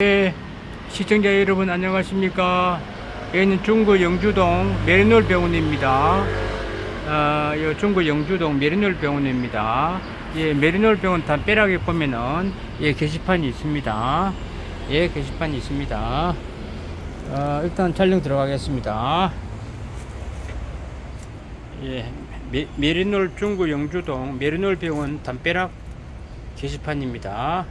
네, 시청자 여러분 안녕하십니까? 여기는 중구 영주동 메리놀 병원입니다. 어, 이 중구 영주동 메리놀 병원입니다. 예, 메리놀 병원 담벼락에 보면은 예, 게시판이 있습니다. 예, 게시판이 있습니다. 어, 일단 촬영 들어가겠습니다. 예, 메, 메리놀 중구 영주동 메리놀 병원 담벼락 게시판입니다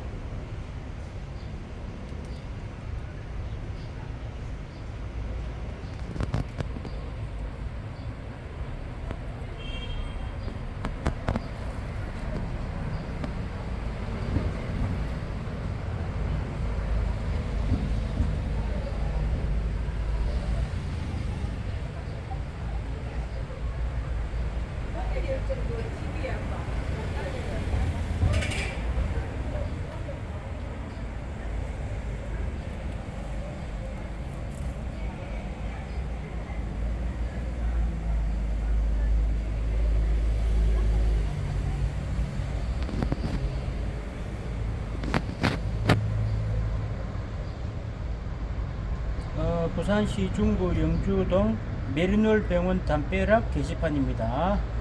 부산시 중구 영주동 메리놀 병원 담벼락 게시판입니다.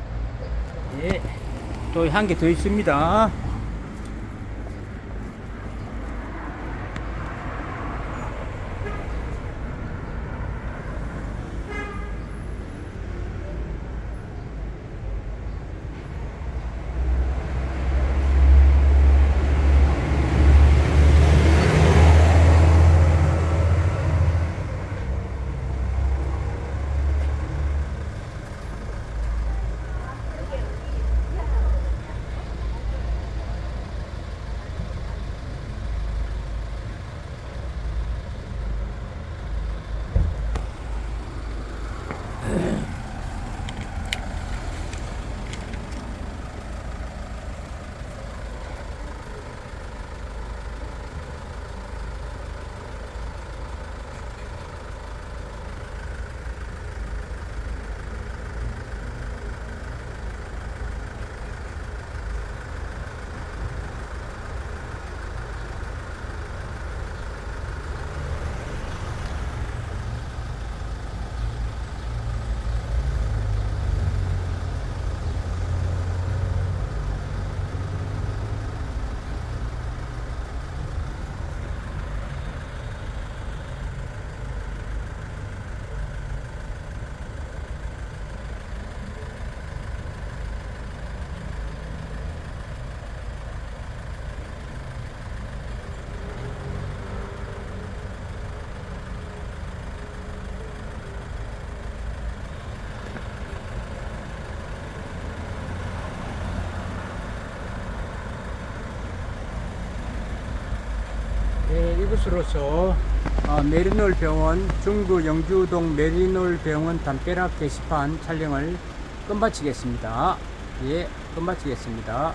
예, 또 한 개 더 있습니다. 예, 이것으로서 어, 메리놀 병원 중구 영주동 메리놀 병원 담벼락 게시판 촬영을 끝마치겠습니다. 예, 끝마치겠습니다.